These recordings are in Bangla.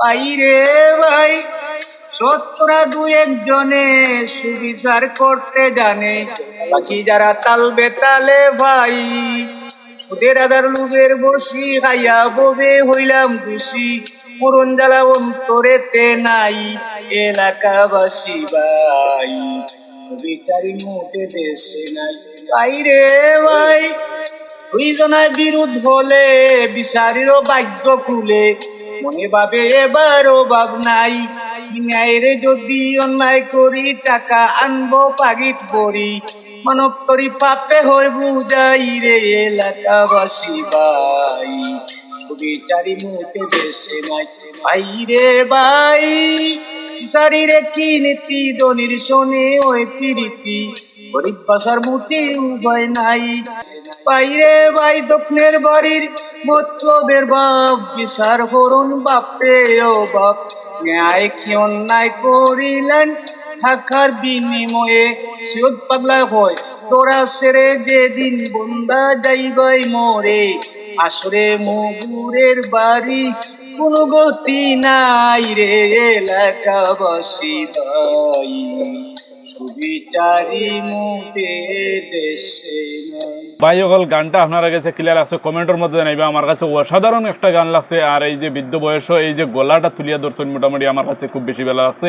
ভাই রে ভাই। শতকরা দু একজনে সুবিচার করতে জানে। বাকি যারা তাল বেতালে ভাই, ওদের আদার লুবের বসি খাইয়া ববে হইলাম খুশি মরণ জ্বালা অন্তরেতে নাই এলাকাবাসী ভাই। বিচারি মোটে দেশে নাই। ভাই রে ভাই, দুইজনার বিরোধ হলে বিচারিরও ভাগ্য খুলে। মনে ভাবে এবারও ভাব নাই। ন্যায়ের যদি অন্যায় করি, টাকা আনব, পাগিট করি। মানব তরি পাপে হয়ে বুঝাই রে এলাকাবাসী ভাই। বিচারি মুখে দেশে নাই। ভাই রে ভাই বিচারিরে কি নীতি? দনির শোনে ওই প্রীতি। গরিব বাসার মুটি উভয় নাই। বাইরে ভাই দক্ষিণের বাড়ির মতলবের বাপ বিচার করুন বাপে ও বাপ। ন্যায় কি অন্যায় করিলেন? থাকার বিনিময়ে সিয়ত পাগলা হয়। তোরা সেরে যেদিন বন্দা যাইবাই মরে। আসরে মগুরের বাড়ি কোনো গতি নাই রে, এলাকাবাসী ভাই। ভাই গানটা আপনারা কাছে ক্লিয়ার লাগছে, কমেন্টের মধ্যে জানাইবা। আমার কাছে অসাধারণ একটা গান লাগছে, আর এই যে বৃদ্ধ বয়স, এই যে গলাটা তুলিয়া ধরছেন, মোটামুটি আমার কাছে খুব বেশি বেলা লাগছে।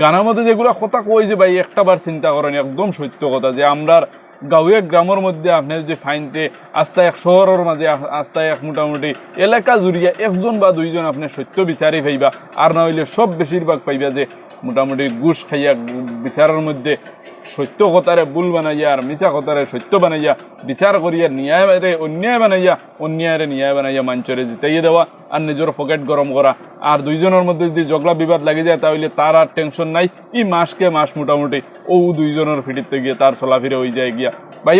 গানের মধ্যে যেগুলো কথা কই যে ভাই, একটা বার চিন্তা করেন, একদম সত্য কথা যে আমরা গাঁৱে গ্রামের মধ্যে আপনি যদি ফাইনতে আস্তা এক শহরের মাঝে আস্তা এক মোটামুটি এলাকা জুড়িয়া একজন বা দুইজন আপনি সত্য বিচারি পাইবা। আর না হইলে সব বেশিরভাগ পাইবা যে মোটামুটি ঘুষ খাইয়া বিচারের মধ্যে সত্য কথারে ভুল বানাইয়া আর মিছা কথারে সত্য বানাইয়া বিচার করিয়া ন্যায়রে অন্যায় বানাইয়া অন্যায়রে ন্যায় বানাইয়া মাঞ্চরে জিতাইয়ে দেওয়া আর নিজের পকেট গরম করা আর দুইজনের মধ্যে যদি ঝগড়া, বিবাদ লাগি যায়, তাহলে তার আর টেনশন নাই। ই মাসকে মাস মোটামুটি ও দুইজনের ফিটিতে গিয়ে তার চলাফিরে হয়ে যায় গিয়া।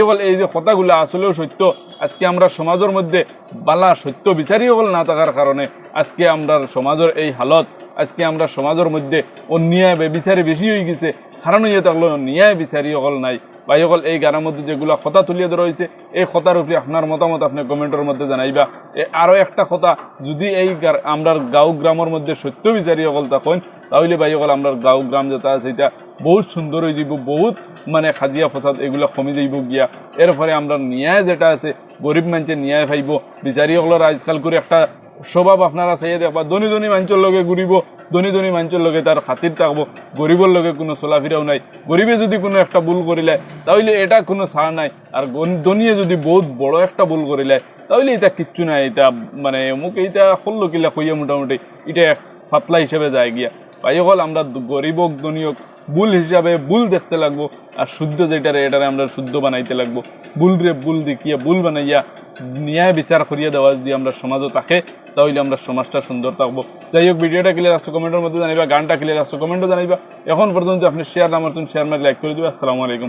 হল এই যে কথাগুলো আসলেও সত্য, আজকে আমরা সমাজের মধ্যে বালা সত্য বিচারী হল না থাকার কারণে আজকে আমরা সমাজের এই হালত, আজকে আমরা সমাজের মধ্যে অন্যায় বিচারি বেশি হয়ে গেছে। কারণ ইয়ে থাকল ন্যায় বিচারি হল নাই। ভাই সকল এই গানের মধ্যে যেগুলো কথা তুলিয়ে ধরা হয়েছে, এই কথার উপরে আপনার মতামত আপনি কমেন্টের মধ্যে জানাইবা। আরও একটা কথা যদি এই আমরার গাঁও গ্রামের মধ্যে সত্য বিচারি সকল তখন তাহলে ভাই সকল আমরা গাঁও গ্রাম যেটা আছে, এটা বহুত সুন্দর হয়ে যাব বহুত মানে খাজিয়া ফসাদ এগুলো কমে যাইব গিয়া। এরপরে আমরা ন্যায় যেটা আছে, গরিব মানুষের ন্যায় পাইব বিচারি সকলের আজকাল করে একটা স্বভাব আপনারা চাইয়ে দেখবা ধনী ধনী মানুষের লগে ঘুরিব ধনী ধনী মানুষের লগে তার খাতির থাকব গরিবের লগে কোনো চলাফেরাও নাই। গরিবে যদি কোনো একটা ভুল করিলে তাহলে এটা কোনো ছাড় নাই। আর ধনীয়ে যদি বহুত বড় একটা ভুল করিলে তাহলে এটা কিচ্ছু নাই। এটা মানে মোক এইটা ষোলো কিলা কইয়া মোটামুটি এটা ফাতলা হিসেবে যায় গিয়া ভাই হল আমরা গরিব হোক ভুল হিসাবে বুল দেখতে লাগবো, আর শুদ্ধ যেটারে, এটারে আমরা শুদ্ধ বানাইতে লাগবো। ভুল রে ভুল দেখিয়া, বুল বানাইয়া ন্যায় বিচার করিয়া দেওয়া যদি আমরা সমাজও থাকে, তাহলে আমরা সমাজটা সুন্দর থাকব। যাই হোক, ভিডিওটা ক্লিয়ার আসছে, কমেন্টের মধ্যে জানাইবা, গানটা ক্লিয়ার আসছে, কমেন্টও জানাইবা। এখন পর্যন্ত আপনি শেয়ার নামার শেয়ার মারি লাইক করে দেবে। আসসালামু আলাইকুম।